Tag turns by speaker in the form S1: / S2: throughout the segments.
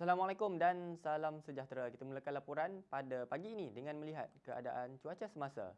S1: Assalamualaikum dan salam sejahtera. Kita mulakan laporan pada pagi ini dengan melihat keadaan cuaca semasa.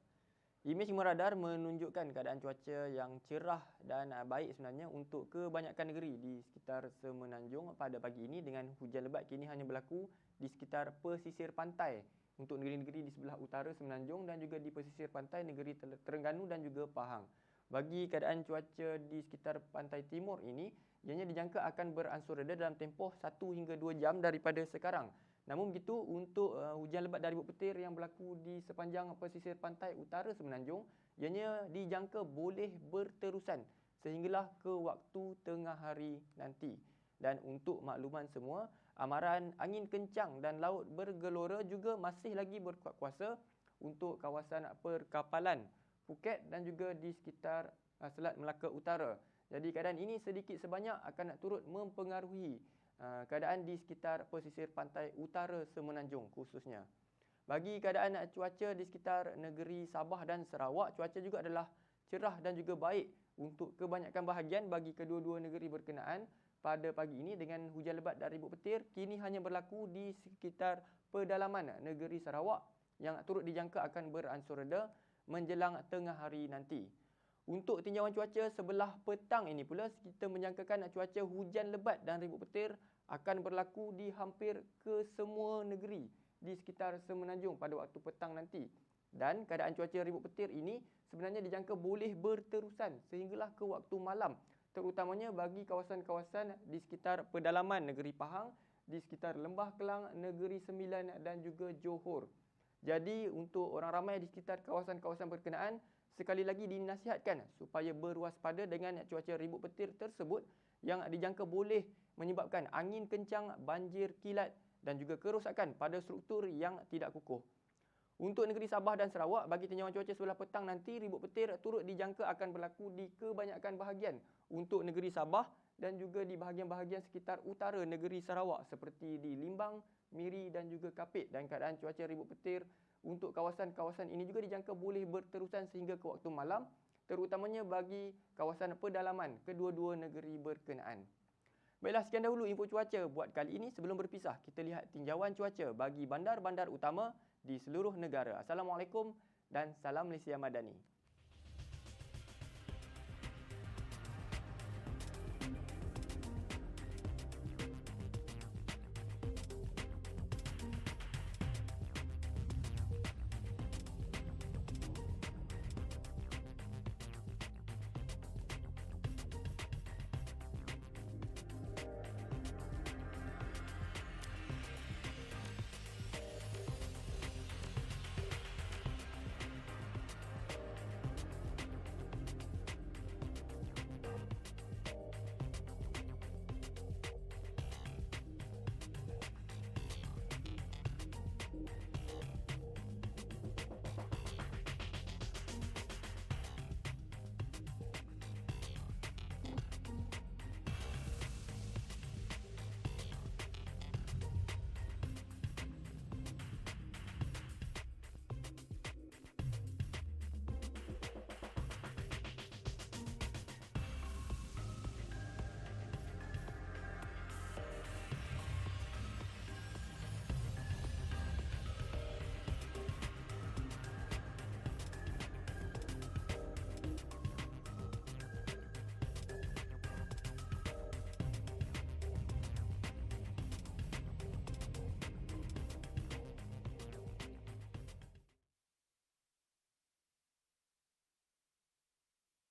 S1: Imej radar menunjukkan keadaan cuaca yang cerah dan baik sebenarnya untuk kebanyakan negeri di sekitar Semenanjung pada pagi ini dengan hujan lebat kini hanya berlaku di sekitar pesisir pantai untuk negeri-negeri di sebelah utara Semenanjung dan juga di pesisir pantai negeri Terengganu dan juga Pahang. Bagi keadaan cuaca di sekitar pantai timur ini, ianya dijangka akan beransur reda dalam tempoh 1 hingga 2 jam daripada sekarang. Namun begitu, untuk uh, hujan lebat dari petir yang berlaku di sepanjang pesisir pantai utara Semenanjung, ianya dijangka boleh berterusan sehinggalah ke waktu tengah hari nanti. Dan untuk makluman semua, amaran angin kencang dan laut bergelora juga masih lagi berkuat kuasa untuk kawasan perkapalan Phuket dan juga di sekitar uh, Selat Melaka Utara. Jadi keadaan ini sedikit sebanyak akan nak turut mempengaruhi uh, keadaan di sekitar pesisir pantai utara Semenanjung khususnya. Bagi keadaan cuaca di sekitar negeri Sabah dan Sarawak, cuaca juga adalah cerah dan juga baik untuk kebanyakan bahagian bagi kedua-dua negeri berkenaan pada pagi ini dengan hujan lebat dari ribut petir kini hanya berlaku di sekitar pedalaman negeri Sarawak yang turut dijangka akan beransur reda menjelang tengah hari nanti. Untuk tinjauan cuaca sebelah petang ini pula, kita menyangkakan cuaca hujan lebat dan ribut petir akan berlaku di hampir ke semua negeri di sekitar Semenanjung pada waktu petang nanti. Dan keadaan cuaca ribut petir ini sebenarnya dijangka boleh berterusan sehinggalah ke waktu malam. Terutamanya bagi kawasan-kawasan di sekitar pedalaman negeri Pahang, di sekitar Lembah Kelang, Negeri Sembilan dan juga Johor. Jadi untuk orang ramai di sekitar kawasan-kawasan berkenaan sekali lagi dinasihatkan supaya berwaspada dengan cuaca ribut petir tersebut yang dijangka boleh menyebabkan angin kencang, banjir, kilat dan juga kerosakan pada struktur yang tidak kukuh. Untuk negeri Sabah dan Sarawak, bagi tinjauan cuaca sebelah petang nanti, ribut petir turut dijangka akan berlaku di kebanyakan bahagian untuk negeri Sabah dan juga di bahagian-bahagian sekitar utara negeri Sarawak seperti di Limbang, Miri dan juga Kapit dan keadaan cuaca ribut petir untuk kawasan-kawasan ini juga dijangka boleh berterusan sehingga ke waktu malam terutamanya bagi kawasan pedalaman kedua-dua negeri berkenaan. Baiklah sekian dahulu info cuaca buat kali ini sebelum berpisah kita lihat tinjauan cuaca bagi bandar-bandar utama di seluruh negara. Assalamualaikum dan salam Malaysia Madani.